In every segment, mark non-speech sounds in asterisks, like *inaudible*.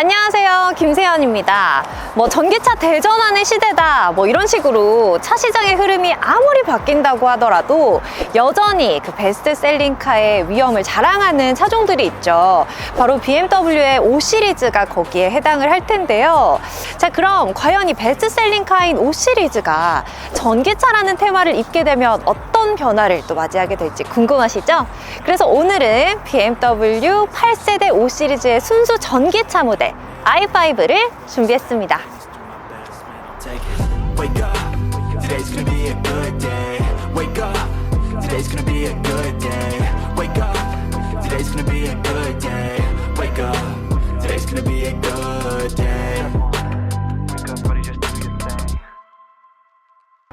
안녕하세요. 김세연입니다. 뭐 전기차 대전환의 시대다. 뭐 이런 식으로 차 시장의 흐름이 아무리 바뀐다고 하더라도 여전히 그 베스트셀링카의 위험을 자랑하는 차종들이 있죠. 바로 BMW의 5 시리즈가 거기에 해당을 할 텐데요. 자, 그럼 과연 이 베스트셀링카인 5 시리즈가 전기차라는 테마를 입게 되면 어떤 변화를 또 맞이하게 될지 궁금하시죠? 그래서 오늘은 BMW 8세대 5 시리즈의 순수 전기차 모델 i5를 준비했습니다.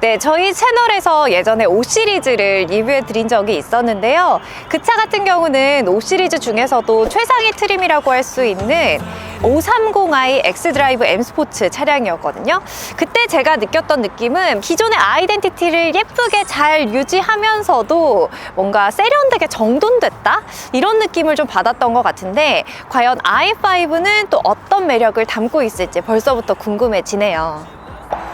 네, 저희 채널에서 예전에 5 시리즈를 리뷰해 드린 적이 있었는데요. 그 차 같은 경우는 5 시리즈 중에서도 최상위 트림이라고 할 수 있는 530i X드라이브 M 스포츠 차량이었거든요. 그때 제가 느꼈던 느낌은 기존의 아이덴티티를 예쁘게 잘 유지하면서도 뭔가 세련되게 정돈됐다? 이런 느낌을 좀 받았던 것 같은데 과연 i5는 또 어떤 매력을 담고 있을지 벌써부터 궁금해지네요.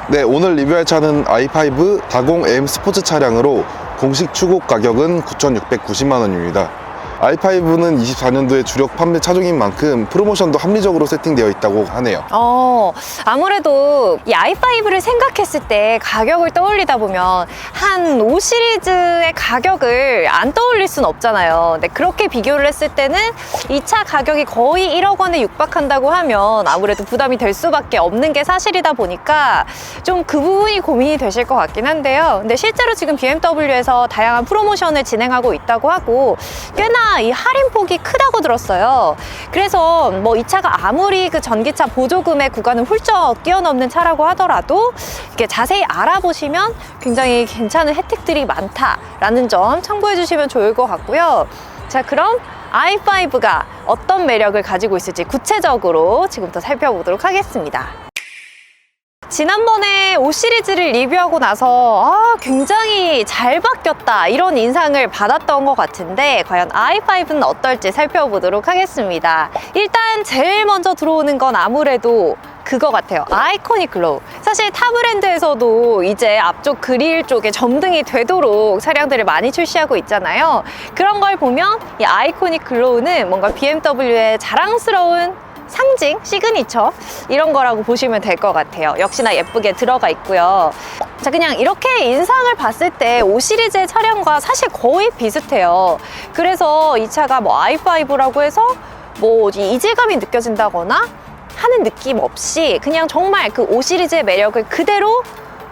네, 오늘 리뷰할 차는 i5 40M 스포츠 차량으로 공식 추국 가격은 9,690만 원입니다. I5는 24년도에 주력 판매 차종인 만큼 프로모션도 합리적으로 세팅되어 있다고 하네요. 어, 아무래도 이 i5를 생각했을 때 가격을 떠올리다 보면 한 5 시리즈의 가격을 안 떠올릴 순 없잖아요. 근데 그렇게 비교를 했을 때는 이 차 가격이 거의 1억 원에 육박한다고 하면 아무래도 부담이 될 수밖에 없는 게 사실이다 보니까 좀 그 부분이 고민이 되실 것 같긴 한데요. 근데 실제로 지금 BMW에서 다양한 프로모션을 진행하고 있다고 하고 꽤나 이 할인폭이 크다고 들었어요. 그래서 뭐 이 차가 아무리 그 전기차 보조금의 구간을 훌쩍 뛰어넘는 차라고 하더라도 이렇게 자세히 알아보시면 굉장히 괜찮은 혜택들이 많다라는 점 참고해 주시면 좋을 것 같고요. 자, 그럼 i5가 어떤 매력을 가지고 있을지 구체적으로 지금부터 살펴보도록 하겠습니다. 지난번에 5 시리즈를 리뷰하고 나서 아, 굉장히 잘 바뀌었다 이런 인상을 받았던 것 같은데 과연 i5는 어떨지 살펴보도록 하겠습니다. 일단 제일 먼저 들어오는 건 아무래도 그거 같아요. 아이코닉 글로우. 사실 타 브랜드에서도 이제 앞쪽 그릴 쪽에 점등이 되도록 차량들을 많이 출시하고 있잖아요. 그런 걸 보면 이 아이코닉 글로우는 뭔가 BMW의 자랑스러운 상징, 시그니처 이런 거라고 보시면 될 것 같아요. 역시나 예쁘게 들어가 있고요. 자, 그냥 이렇게 인상을 봤을 때 5 시리즈의 차량과 사실 거의 비슷해요. 그래서 이 차가 뭐 i5라고 해서 뭐 이질감이 느껴진다거나 하는 느낌 없이 그냥 정말 그 5 시리즈의 매력을 그대로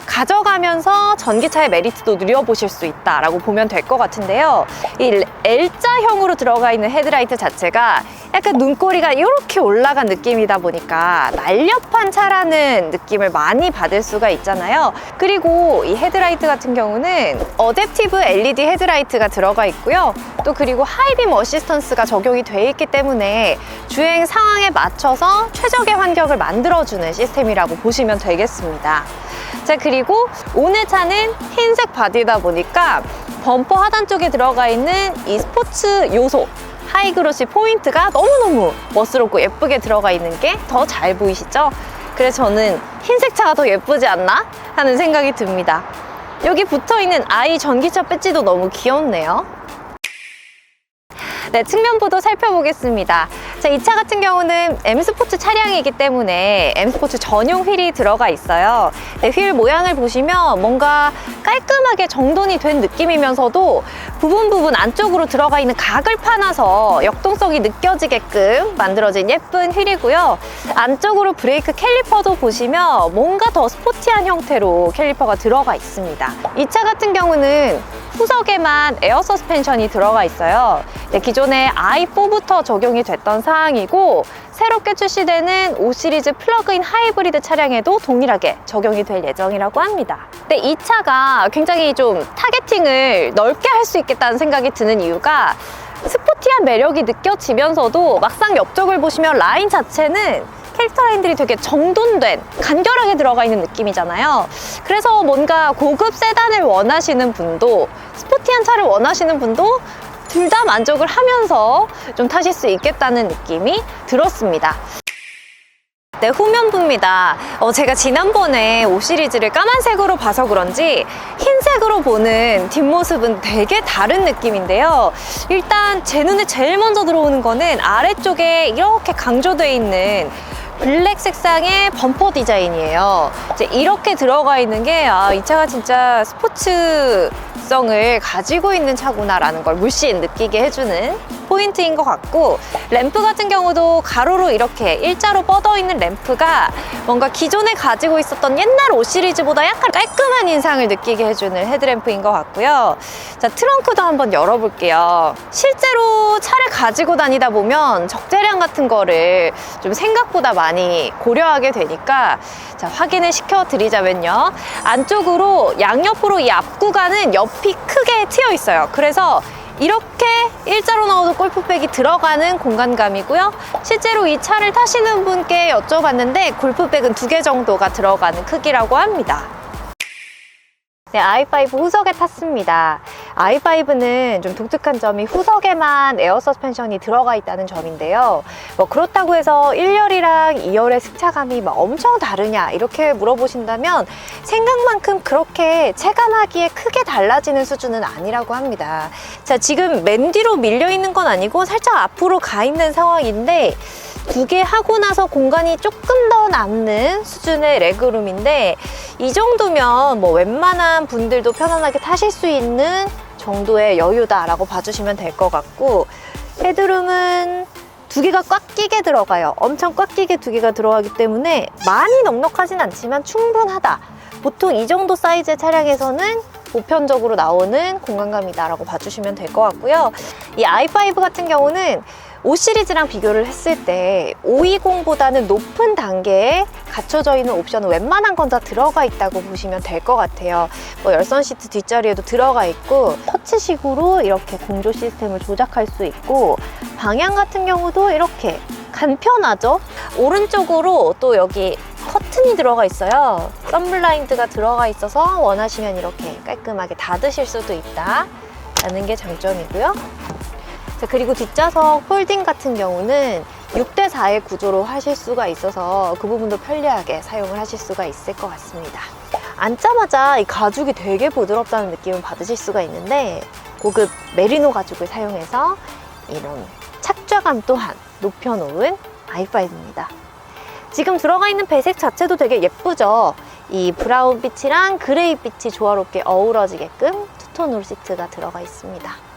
가져가면서 전기차의 메리트도 누려보실 수 있다라고 보면 될 것 같은데요. 이 L자형으로 들어가 있는 헤드라이트 자체가 약간 눈꼬리가 이렇게 올라간 느낌이다 보니까 날렵한 차라는 느낌을 많이 받을 수가 있잖아요. 그리고 이 헤드라이트 같은 경우는 어댑티브 LED 헤드라이트가 들어가 있고요. 또 그리고 하이빔 어시스턴스가 적용이 돼 있기 때문에 주행 상황에 맞춰서 최적의 환경을 만들어주는 시스템이라고 보시면 되겠습니다. 자 그리고 오늘 차는 흰색 바디다 보니까 범퍼 하단 쪽에 들어가 있는 이 스포츠 요소 하이그로시 포인트가 너무너무 멋스럽고 예쁘게 들어가 있는 게 더 잘 보이시죠? 그래서 저는 흰색 차가 더 예쁘지 않나 하는 생각이 듭니다. 여기 붙어있는 아이 전기차 배지도 너무 귀엽네요. 네, 측면부도 살펴보겠습니다. 자, 이 차 같은 경우는 M 스포츠 차량이기 때문에 M 스포츠 전용 휠이 들어가 있어요. 네, 휠 모양을 보시면 뭔가 깔끔하게 정돈이 된 느낌이면서도 부분 부분 안쪽으로 들어가 있는 각을 파놔서 역동성이 느껴지게끔 만들어진 예쁜 휠이고요. 안쪽으로 브레이크 캘리퍼도 보시면 뭔가 더 스포티한 형태로 캘리퍼가 들어가 있습니다. 이 차 같은 경우는 후석에만 에어 서스펜션이 들어가 있어요. 네, 기존에 i4부터 적용이 됐던 사항이고 새롭게 출시되는 5 시리즈 플러그인 하이브리드 차량에도 동일하게 적용이 될 예정이라고 합니다. 근데 이 차가 굉장히 좀 타겟팅을 넓게 할 수 있겠다는 생각이 드는 이유가 스포티한 매력이 느껴지면서도 막상 옆쪽을 보시면 라인 자체는 캐릭터 라인들이 되게 정돈된 간결하게 들어가 있는 느낌이잖아요. 그래서 뭔가 고급 세단을 원하시는 분도 스포티한 차를 원하시는 분도 둘 다 만족을 하면서 좀 타실 수 있겠다는 느낌이 들었습니다. 네, 후면부입니다. 어, 제가 지난번에 5 시리즈를 까만색으로 봐서 그런지 흰색으로 보는 뒷모습은 되게 다른 느낌인데요. 일단 제 눈에 제일 먼저 들어오는 거는 아래쪽에 이렇게 강조되어 있는 블랙 색상의 범퍼 디자인이에요. 이제 이렇게 들어가 있는 게, 아, 이 차가 진짜 스포츠성을 가지고 있는 차구나라는 걸 물씬 느끼게 해주는 포인트인 것 같고, 램프 같은 경우도 가로로 이렇게 일자로 뻗어 있는 램프가 뭔가 기존에 가지고 있었던 옛날 5 시리즈보다 약간 깔끔한 인상을 느끼게 해주는 헤드램프인 것 같고요. 자, 트렁크도 한번 열어볼게요. 실제로 차를 가지고 다니다 보면 적재량 같은 거를 좀 생각보다 많이 고려하게 되니까 자, 확인을 시켜드리자면요. 안쪽으로 양옆으로 이 앞구간은 옆이 크게 트여 있어요. 그래서 이렇게 일자로 나오는 골프백이 들어가는 공간감이고요. 실제로 이 차를 타시는 분께 여쭤봤는데 골프백은 두 개 정도가 들어가는 크기라고 합니다. 네, i5 후석에 탔습니다. i5는 좀 독특한 점이 후석에만 에어 서스펜션이 들어가 있다는 점인데요. 뭐 그렇다고 해서 1열이랑 2열의 승차감이 막 엄청 다르냐 이렇게 물어보신다면 생각만큼 그렇게 체감하기에 크게 달라지는 수준은 아니라고 합니다. 자, 지금 맨 뒤로 밀려 있는 건 아니고 살짝 앞으로 가 있는 상황인데 두개 하고 나서 공간이 조금 더 남는 수준의 레그룸인데 이 정도면 뭐 웬만한 분들도 편안하게 타실 수 있는 정도의 여유다라고 봐주시면 될 것 같고 헤드룸은 두 개가 꽉 끼게 들어가요. 엄청 꽉 끼게 두 개가 들어가기 때문에 많이 넉넉하진 않지만 충분하다. 보통 이 정도 사이즈의 차량에서는 보편적으로 나오는 공간감이다라고 봐주시면 될 것 같고요. 이 i5 같은 경우는 5 시리즈랑 비교를 했을 때 520보다는 높은 단계에 갖춰져 있는 옵션은 웬만한 건 다 들어가 있다고 보시면 될 것 같아요. 뭐 열선 시트 뒷자리에도 들어가 있고 터치식으로 이렇게 공조 시스템을 조작할 수 있고 방향 같은 경우도 이렇게 간편하죠. 오른쪽으로 또 여기 커튼이 들어가 있어요. 썬블라인드가 들어가 있어서 원하시면 이렇게 깔끔하게 닫으실 수도 있다 라는 게 장점이고요. 자, 그리고 뒷좌석 폴딩 같은 경우는 6대4의 구조로 하실 수가 있어서 그 부분도 편리하게 사용을 하실 수가 있을 것 같습니다. 앉자마자 이 가죽이 되게 부드럽다는 느낌을 받으실 수가 있는데 고급 메리노 가죽을 사용해서 이런 착좌감 또한 높여놓은 i5입니다. 지금 들어가 있는 배색 자체도 되게 예쁘죠? 이 브라운 빛이랑 그레이 빛이 조화롭게 어우러지게끔 투톤으로 시트가 들어가 있습니다.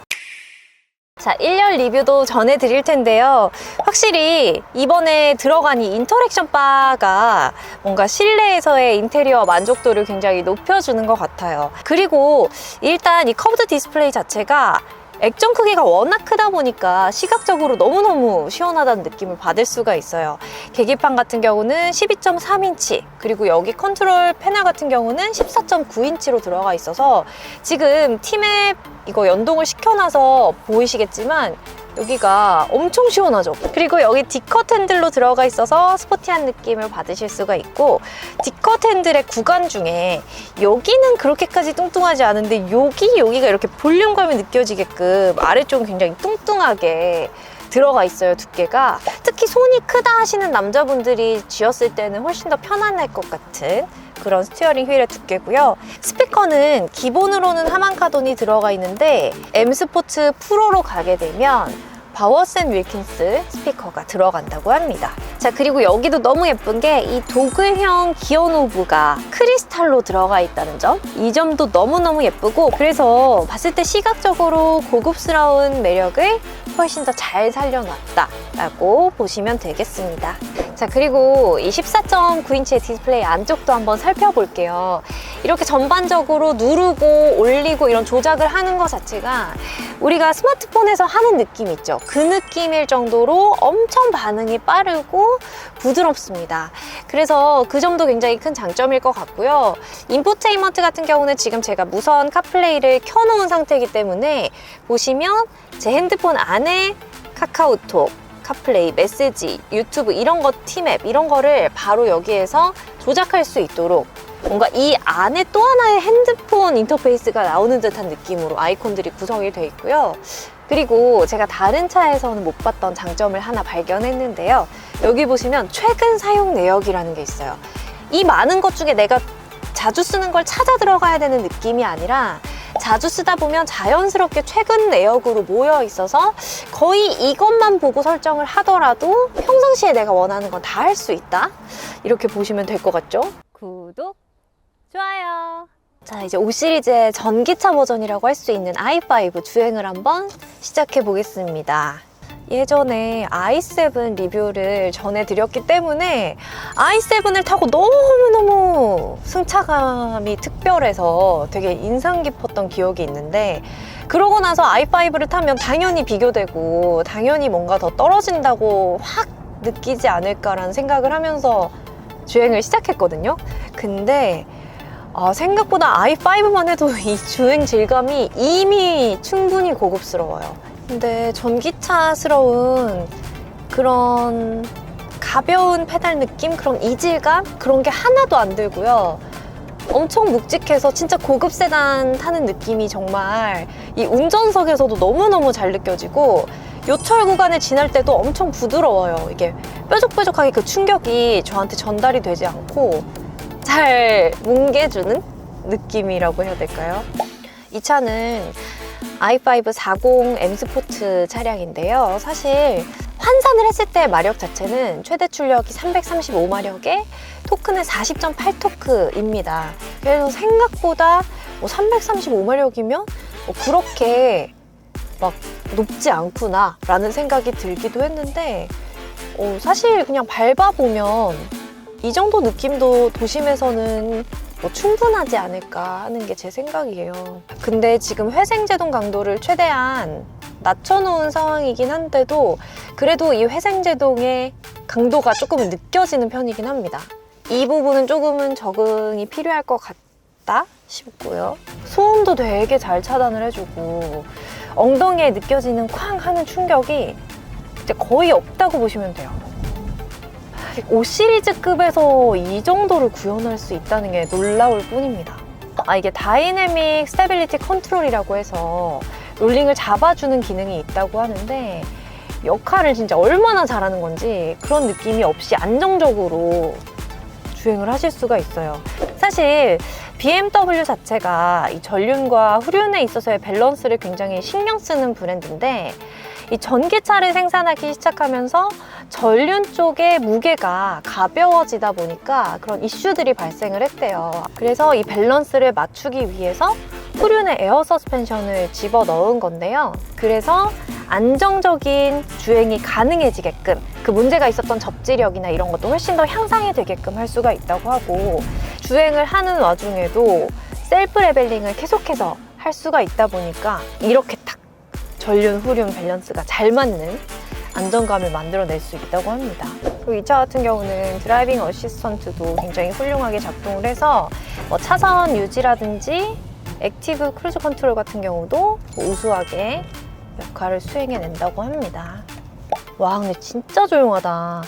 자, 1열 리뷰도 전해드릴 텐데요. 확실히 이번에 들어간 이 인터랙션 바가 뭔가 실내에서의 인테리어 만족도를 굉장히 높여주는 것 같아요. 그리고 일단 이 커브드 디스플레이 자체가 액정 크기가 워낙 크다 보니까 시각적으로 너무너무 시원하다는 느낌을 받을 수가 있어요. 계기판 같은 경우는 12.3인치, 그리고 여기 컨트롤 패널 같은 경우는 14.9인치로 들어가 있어서 지금 티맵 이거 연동을 시켜놔서 보이시겠지만 여기가 엄청 시원하죠. 그리고 여기 디컷 핸들로 들어가 있어서 스포티한 느낌을 받으실 수가 있고 디컷 핸들의 구간 중에 여기는 그렇게까지 뚱뚱하지 않은데 여기 여기가 이렇게 볼륨감이 느껴지게끔 아래쪽은 굉장히 뚱뚱하게 들어가 있어요 두께가 특히 손이 크다 하시는 남자분들이 쥐었을 때는 훨씬 더 편안할 것 같은 그런 스티어링 휠의 두께고요. 스피커는 기본으로는 하만카돈이 들어가 있는데 M 스포츠 프로로 가게 되면 바워센 윌킨스 스피커가 들어간다고 합니다. 자, 그리고 여기도 너무 예쁜 게 이 도글형 기어 노브가 크리스탈로 들어가 있다는 점. 이 점도 너무너무 예쁘고 그래서 봤을 때 시각적으로 고급스러운 매력을 훨씬 더 잘 살려놨다 라고 보시면 되겠습니다. 자, 그리고 이 14.9인치의 디스플레이 안쪽도 한번 살펴볼게요. 이렇게 전반적으로 누르고 올리고 이런 조작을 하는 것 자체가 우리가 스마트폰에서 하는 느낌 있죠. 그 느낌일 정도로 엄청 반응이 빠르고 부드럽습니다. 그래서 그 점도 굉장히 큰 장점일 것 같고요. 인포테인먼트 같은 경우는 지금 제가 무선 카플레이를 켜놓은 상태이기 때문에 보시면 제 핸드폰 안에 카카오톡, 카플레이, 메시지, 유튜브 이런 거 티맵 이런 거를 바로 여기에서 조작할 수 있도록 뭔가 이 안에 또 하나의 핸드폰 인터페이스가 나오는 듯한 느낌으로 아이콘들이 구성이 되어 있고요. 그리고 제가 다른 차에서는 못 봤던 장점을 하나 발견했는데요. 여기 보시면 최근 사용 내역이라는 게 있어요. 이 많은 것 중에 내가 자주 쓰는 걸 찾아 들어가야 되는 느낌이 아니라 자주 쓰다 보면 자연스럽게 최근 내역으로 모여 있어서 거의 이것만 보고 설정을 하더라도 평상시에 내가 원하는 건 다 할 수 있다. 이렇게 보시면 될 것 같죠? 구독, 좋아요. 자, 이제 5 시리즈의 전기차 버전이라고 할 수 있는 i5 주행을 한번 시작해 보겠습니다. 예전에 i7 리뷰를 전해드렸기 때문에 i7을 타고 너무너무 승차감이 특별해서 되게 인상 깊었던 기억이 있는데 그러고 나서 i5를 타면 당연히 비교되고 당연히 뭔가 더 떨어진다고 확 느끼지 않을까라는 생각을 하면서 주행을 시작했거든요. 근데 아, 생각보다 i5만 해도 *laughs* 이 주행 질감이 이미 충분히 고급스러워요. 근데 전기차스러운 그런 가벼운 페달 느낌, 그런 이질감 그런 게 하나도 안 들고요. 엄청 묵직해서 진짜 고급 세단 타는 느낌이 정말 이 운전석에서도 너무너무 잘 느껴지고 요철 구간을 지날 때도 엄청 부드러워요. 이게 뾰족뾰족하게 그 충격이 저한테 전달이 되지 않고 잘 뭉개주는 느낌이라고 해야 될까요? 이 차는 i5 40 M 스포츠 차량인데요. 사실 환산을 했을 때 마력 자체는 최대 출력이 335마력에 토크는 40.8토크입니다. 그래서 생각보다 뭐 335마력이면 뭐 그렇게 막 높지 않구나 라는 생각이 들기도 했는데 어, 사실 그냥 밟아보면 이 정도 느낌도 도심에서는 뭐 충분하지 않을까 하는 게 제 생각이에요. 근데 지금 회생제동 강도를 최대한 낮춰놓은 상황이긴 한데도 그래도 이 회생제동의 강도가 조금은 느껴지는 편이긴 합니다. 이 부분은 조금은 적응이 필요할 것 같다 싶고요. 소음도 되게 잘 차단을 해주고 엉덩이에 느껴지는 쾅 하는 충격이 이제 거의 없다고 보시면 돼요. 5 시리즈급에서 이 정도를 구현할 수 있다는 게 놀라울 뿐입니다. 아, 이게 다이내믹 스테빌리티 컨트롤이라고 해서 롤링을 잡아주는 기능이 있다고 하는데 역할을 진짜 얼마나 잘하는 건지 그런 느낌이 없이 안정적으로 주행을 하실 수가 있어요. 사실 BMW 자체가 이 전륜과 후륜에 있어서의 밸런스를 굉장히 신경 쓰는 브랜드인데 이 전기차를 생산하기 시작하면서 전륜 쪽의 무게가 가벼워지다 보니까 그런 이슈들이 발생을 했대요. 그래서 이 밸런스를 맞추기 위해서 후륜에 에어 서스펜션을 집어 넣은 건데요. 그래서 안정적인 주행이 가능해지게끔 그 문제가 있었던 접지력이나 이런 것도 훨씬 더 향상이 되게끔 할 수가 있다고 하고 주행을 하는 와중에도 셀프 레벨링을 계속해서 할 수가 있다 보니까 이렇게 탁 전륜 후륜 밸런스가 잘 맞는 안정감을 만들어낼 수 있다고 합니다. 그리고 이 차 같은 경우는 드라이빙 어시스턴트도 굉장히 훌륭하게 작동을 해서 뭐 차선 유지라든지 액티브 크루즈 컨트롤 같은 경우도 우수하게 역할을 수행해낸다고 합니다. 와, 근데 진짜 조용하다.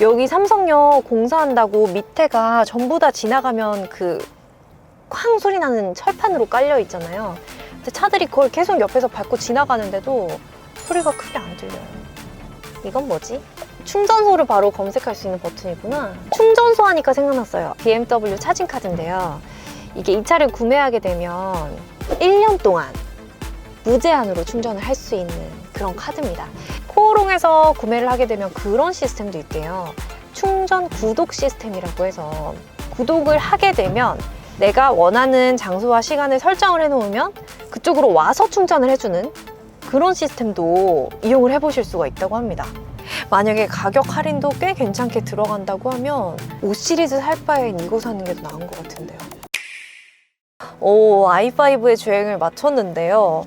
여기 삼성역 공사한다고 밑에가 전부 다 지나가면 그 쾅 소리 나는 철판으로 깔려 있잖아요. 근데 차들이 그걸 계속 옆에서 밟고 지나가는데도 소리가 크게 안 들려요. 이건 뭐지? 충전소를 바로 검색할 수 있는 버튼이구나. 충전소 하니까 생각났어요. BMW 차징 카드인데요. 이게 이 차를 구매하게 되면 1년 동안 무제한으로 충전을 할 수 있는 그런 카드입니다. 코오롱에서 구매를 하게 되면 그런 시스템도 있대요. 충전 구독 시스템이라고 해서 구독을 하게 되면 내가 원하는 장소와 시간을 설정을 해놓으면 그쪽으로 와서 충전을 해주는 그런 시스템도 이용을 해보실 수가 있다고 합니다. 만약에 가격 할인도 꽤 괜찮게 들어간다고 하면 5 시리즈 살 바엔 이거 사는 게 더 나은 것 같은데요. 오, i5의 주행을 마쳤는데요.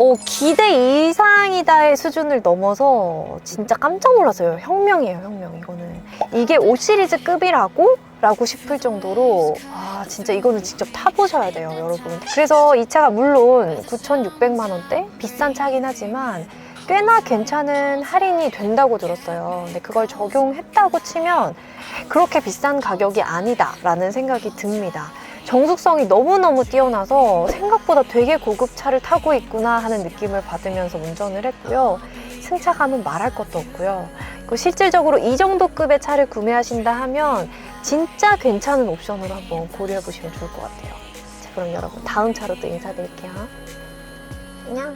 오, 기대 이상이다의 수준을 넘어서 진짜 깜짝 놀랐어요. 혁명이에요, 혁명. 이거는. 이게 5 시리즈 급이라고? 라고 싶을 정도로 아 진짜 이거는 직접 타보셔야 돼요 여러분 그래서 이 차가 물론 9,600만 원대 비싼 차긴 하지만 꽤나 괜찮은 할인이 된다고 들었어요 근데 그걸 적용했다고 치면 그렇게 비싼 가격이 아니다 라는 생각이 듭니다 정숙성이 너무너무 뛰어나서 생각보다 되게 고급 차를 타고 있구나 하는 느낌을 받으면서 운전을 했고요. 승차감은 말할 것도 없고요. 실질적으로 이 정도 급의 차를 구매하신다 하면 진짜 괜찮은 옵션으로 한번 고려해 보시면 좋을 것 같아요. 자, 그럼 여러분 다음 차로 또 인사드릴게요. 안녕.